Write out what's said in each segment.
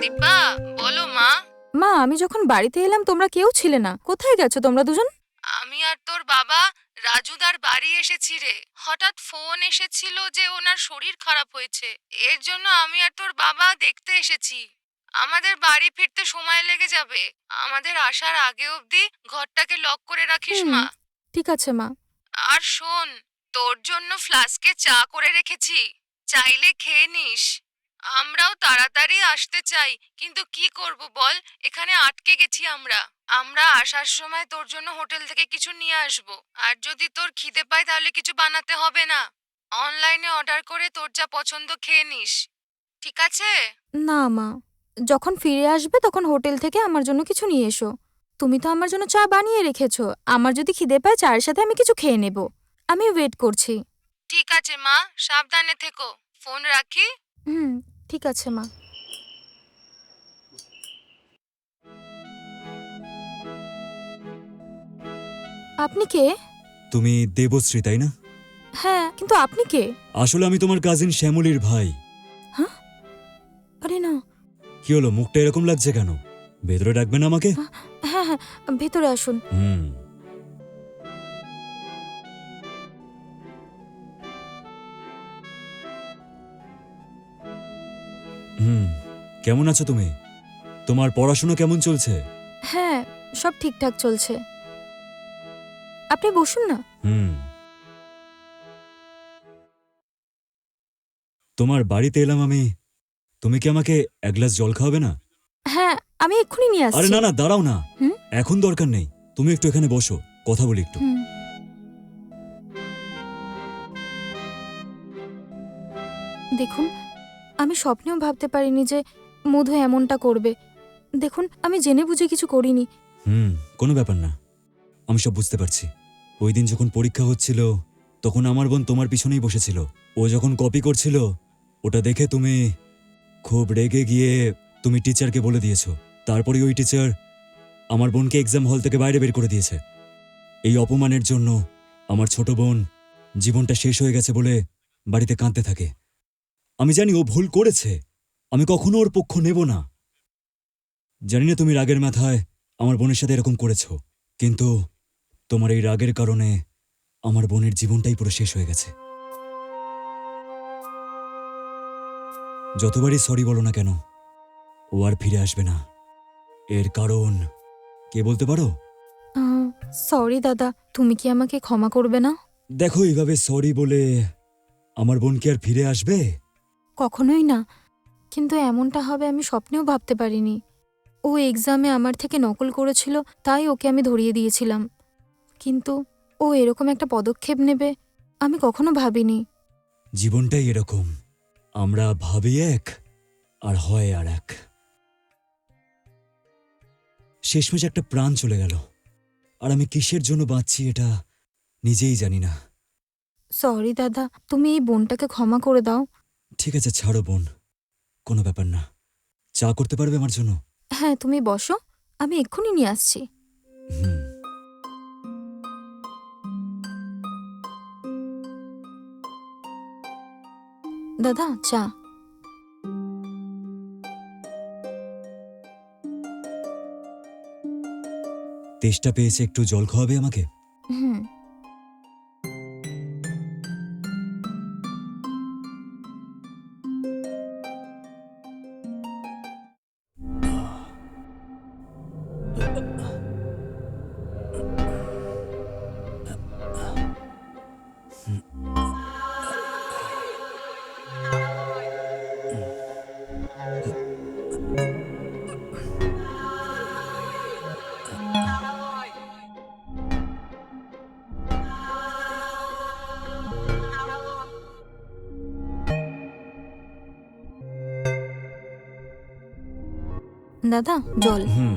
দিব্যা বলো মা। মা আমি যখন বাড়িতে এলাম তোমরা কেউ ছিলে না। কোথায় গেছো তোমরা দুজন? আমি আর তোর বাবা রাজুদার বাড়ি এসেছি রে। হঠাৎ ফোন এসেছিল যে ওনার শরীর খারাপ হয়েছে। এর জন্য আমি আর তোর বাবা দেখতে এসেছি। আমাদের বাড়ি ফিরতে সময় লেগে যাবে। আমাদের আসার আগে অবধি ঘরটাকে লক করে রাখিস মা। ঠিক আছে মা। আর শোন তোর জন্য ফ্লাস্কে চা করে রেখেছি। চাইলে খেয়ে নিস। আমরাও তাড়াতাড়ি আসতে চাই কিন্তু কি করব বল? এখানে আটকে গেছি আমরা। আমরা আসার সময় তোর জন্য হোটেল থেকে কিছু নিয়ে আসব। আর যদি তোর খিদে পায় তাহলে কিছু বানাতে হবে না। অনলাইনে অর্ডার করে তোর যা পছন্দ খেয়ে নিস। ঠিক আছে? না মা। যখন ফিরে আসবে তখন হোটেল থেকে আমার জন্য কিছু নিয়ে এসো। তুমি তো আমার জন্য চা বানিয়ে রেখেছো। আমার যদি খিদে পায় চায়ের সাথে আমি কিছু খেয়ে নেব। আমি ওয়েট করছি। ঠিক আছে মা। সাবধানে থেকো। ফোন রাখি। হুম। ঠিক আছে মা। আপনি কে? তুমি দেবশ্রী তাই না? হ্যাঁ কিন্তু আপনি কে? আসলে আমি তোমার কাজিন শ্যামলীর ভাই। হ্যাঁ? আরে না। কি হলো মুখটা এরকম লাগছে কেন? ভেতরে ডাকবেন আমাকে? হ্যাঁ হ্যাঁ ভেতরে আসুন। হুম। হুম কেমন আছো তুমি? তোমার পড়াশোনা কেমন চলছে? হ্যাঁ সব ঠিকঠাক চলছে। আপনি বসুন না। হুম। তোমার বাড়িতে এলাম আমি। তুমি কি আমাকে এক গ্লাস জল খাওয়াবে না? হ্যাঁ আমি এক্ষুনি নিয়ে আরে আসছি। না না দাঁড়াও না। হুম? এখন দরকার নেই। তুমি একটু এখানে বসো কথা বলি একটু। হুম। দেখুন আমি স্বপ্নেও ভাবতে পারিনি যে মধু এমনটা করবে। দেখুন, আমি জেনে বুঝে কিছু করিনি। হুম, কোনো ব্যাপার না। আমি সব বুঝতে পারছি। ওই দিন যখন পরীক্ষা হচ্ছিল, তখন আমার বোন তোমার পিছনেই বসেছিল। ও যখন কপি করছিল, ওটা দেখে তুমি খুব রেগে গিয়ে তুমি টিচারকে বলে দিয়েছ। তারপরে ওই টিচার আমার বোনকে এক্সাম হল থেকে বাইরে বের করে দিয়েছে। এই অপমানের জন্য আমার ছোট বোন জীবনটা শেষ হয়ে গেছে বলে বাড়িতে কাঁদতে থাকে। আমি জানি ও ভুল করেছে। আমি কখনো ওর পক্ষ নেব না। জানি না তুমি রাগের মাথায় আমার বোনের সাথে এরকম করেছ কিন্তু তোমার এই রাগের কারণে আমার বোনের জীবনটাই পুরো শেষ হয়ে গেছে। যতবারই সরি বলো না কেন ও আর ফিরে আসবে না। এর কারণ কে বলতে পারো? সরি দাদা তুমি কি আমাকে ক্ষমা করবে না? দেখো এইভাবে সরি বলে আমার বোন কি আর ফিরে আসবে? কখনোই না। কিন্তু এমনটা হবে আমি স্বপ্নেও ভাবতে পারিনি। ও এক্সামে আমার থেকে নকল করেছিল তাই ওকে আমি ধরিয়ে দিয়েছিলাম। কিন্তু ও এরকম একটা পদক্ষেপ নেবে আমি কখনো ভাবিনি। জীবনটাই এরকম। আমরা ভাবি এক আর হয় আর এক। শেষমেশ একটা প্রাণ চলে গেল। আর আমি কিসের জন্য বাঁচছি এটা নিজেই জানি না। সরি দাদা তুমি এই বোনটাকে ক্ষমা করে দাও। ঠিক আছে ছাড়ো বোন। কোনো ব্যাপার না। চা করতে পারবে আমার জন্য? হ্যাঁ তুমি বসো। আমি এক্ষুনি নিয়ে আসছি। হুম। দাদা চা। তেষ্টা পেয়েছে একটু জল খাওয়াবে আমাকে? হুম। দাদা জল হুম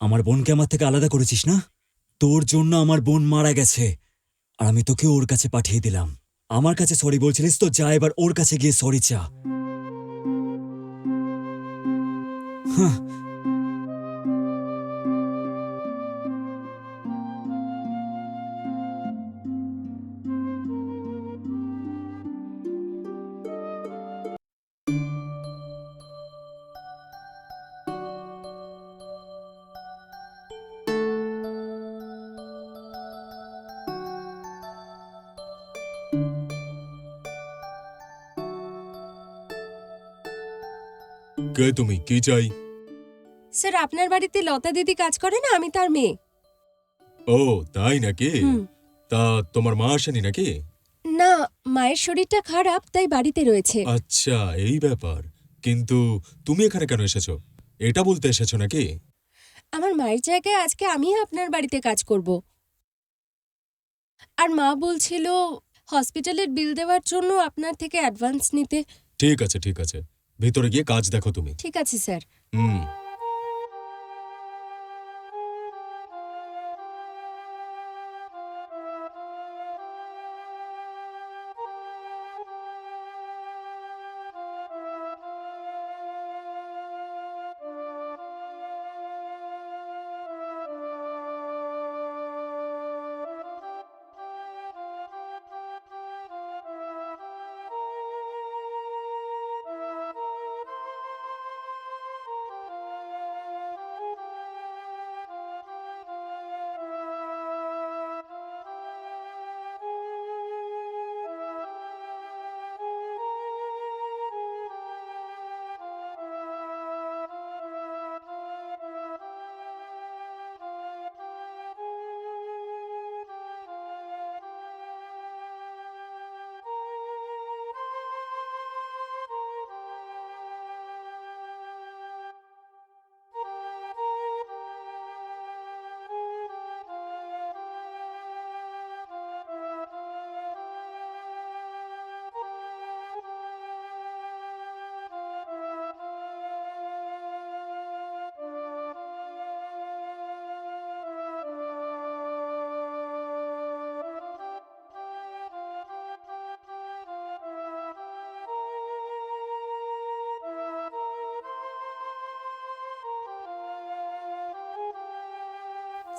আমার বোনকে আমার থেকে আলাদা করেছিস না? তোর জন্য আমার বোন মারা গেছে। আর আমি তোকে ওর কাছে পাঠিয়ে দিলাম। আমার কাছে সরি বলছিলিস তো, যা এবার ওর কাছে গিয়ে সরি চা। হ্যাঁ কে তুমি কি চাই? স্যার আপনার বাড়িতে লতা দিদি কাজ করে না? আমি তার মেয়ে। ও তাই নাকি? তা তোমার মা আসেনি নাকি? না মায়ের শরীরটা খারাপ তাই বাড়িতে রয়েছে। আচ্ছা এই ব্যাপার। কিন্তু তুমি এখানে কেন এসেছ? এটা বলতে এসেছ নাকি? আমার মায়ের জায়গায় আজকে আমি আপনার বাড়িতে কাজ করব। আর মা বলছিল হসপিটালের বিল দেওয়ার জন্য আপনার থেকে অ্যাডভান্স নিতে। ঠিক আছে ঠিক আছে। ভিতরে গিয়ে কাজ দেখো তুমি। ঠিক আছে স্যার। হুম।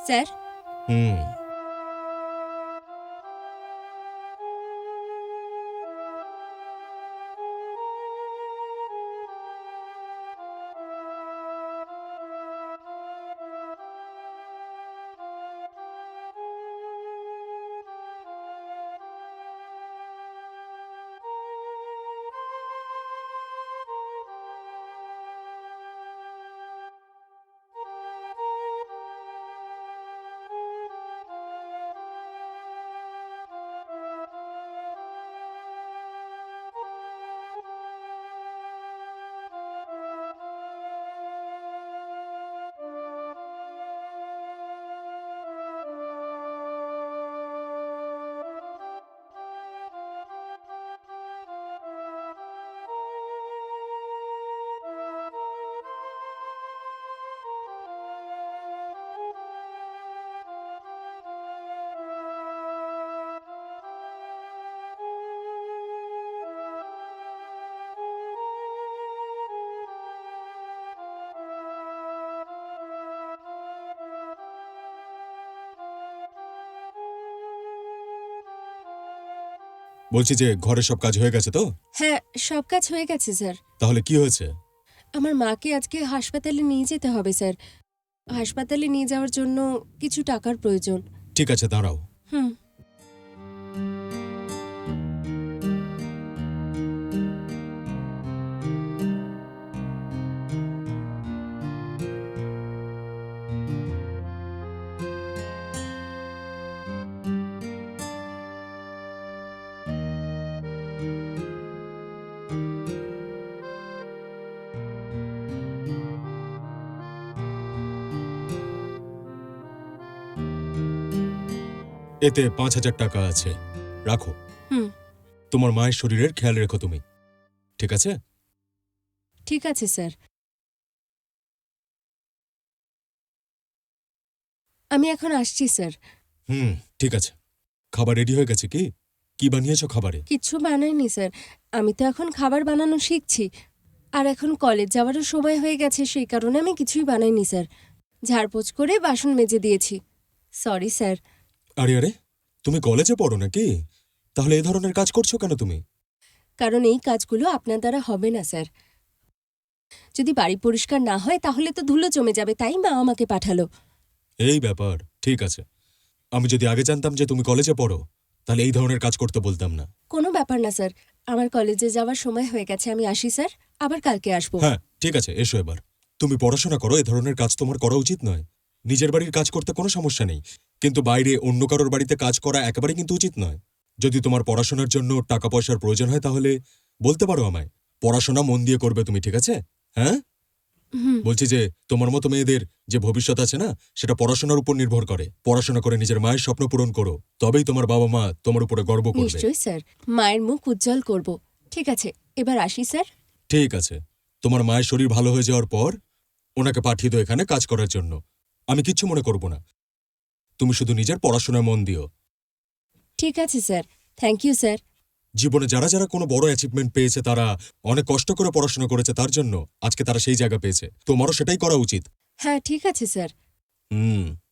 স্যার হুম বলছি যে ঘরে সব কাজ হয়ে গেছে তো? হ্যাঁ সব কাজ হয়ে গেছে স্যার। তাহলে কি হয়েছে? আমার মাকে আজকে হাসপাতালে নিয়ে যেতে হবে স্যার। হাসপাতালে নিয়ে যাওয়ার জন্য কিছু টাকার প্রয়োজন। ঠিক আছে দাঁড়াও। হুম। এতে পাঁচ হাজার টাকা আছে। রাখো। হুম। তোমার মায়ের শরীরের খেয়াল রেখো তুমি। ঠিক আছে? ঠিক আছে স্যার। আমি এখন আসছি স্যার। হুম ঠিক আছে। খাবার রেডি হয়ে গেছে কি? কি বানিয়েছো খাবারে? কিচ্ছু বানাইনি স্যার। আমি তো এখন খাবার বানানো শিখছি। আর এখন কলেজ যাওয়ারও সময় হয়ে গেছে সেই কারণে আমি কিছুই বানাইনি স্যার। ঝাড়পোছ করে বাসন মেজে দিয়েছি। Sorry sir. আরে আরে তুমি কলেজে পড়ো নাকি? তাহলে এই ধরনের কাজ করছ কেন তুমি? কারণ এই কাজগুলো আপনার দ্বারা হবে না স্যার। যদি বাড়ি পরিষ্কার না হয় তাহলে তো ধুলো জমে যাবে তাই মা আমাকে পাঠালো। এই ব্যাপার ঠিক আছে। আমি যদি আগে জানতাম যে তুমি কলেজে পড়ো তাহলে এই ধরনের কাজ করতে বলতাম না। কোনো ব্যাপার না স্যার। আমার কলেজে যাওয়ার সময় হয়ে গেছে আমি আসি স্যার। আবার কালকে আসব। হ্যাঁ ঠিক আছে এসো এবার। তুমি পড়াশোনা করো এ ধরনের কাজ তোমার করা উচিত নয়। নিজের বাড়ির কাজ করতে কোনো সমস্যা নেই। কিন্তু বাইরে অন্য কারোর বাড়িতে কাজ করা একেবারে কিন্তু উচিত নয়। যদি তোমার পড়াশোনার জন্য টাকা পয়সার প্রয়োজন হয় তাহলে বলতে পারো আমায় পড়াশোনা মন দিয়ে করবে তুমি ঠিক আছে? হ্যাঁ? বলছি যে তোমার মতো মেয়েদের যে ভবিষ্যৎ আছে না সেটা পড়াশোনার উপর নির্ভর করে। পড়াশোনা করে নিজের মায়ের স্বপ্ন পূরণ করো। তবেই তোমার বাবা মা তোমার উপরে গর্ব করবে। নিশ্চয়ই স্যার। মায়ের মুখ উজ্জ্বল করব। ঠিক আছে এবার আসি স্যার। ঠিক আছে। তোমার মায়ের শরীর ভালো হয়ে যাওয়ার পর ওনাকে পাঠিয়ে দাও এখানে কাজ করার জন্য। আমি কিচ্ছু মনে করব না। তুমি শুধু নিজের পড়াশোনায় মন দিও। ঠিক আছে স্যার। Thank you sir. জীবনে যারা যারা কোনো বড় অ্যাচিভমেন্ট পেয়েছে তারা অনেক কষ্ট করে পড়াশোনা করেছে তার জন্য আজকে তারা সেই জায়গা পেয়েছে। তোমারও সেটাই করা উচিত। হ্যাঁ ঠিক আছে স্যার। হুম।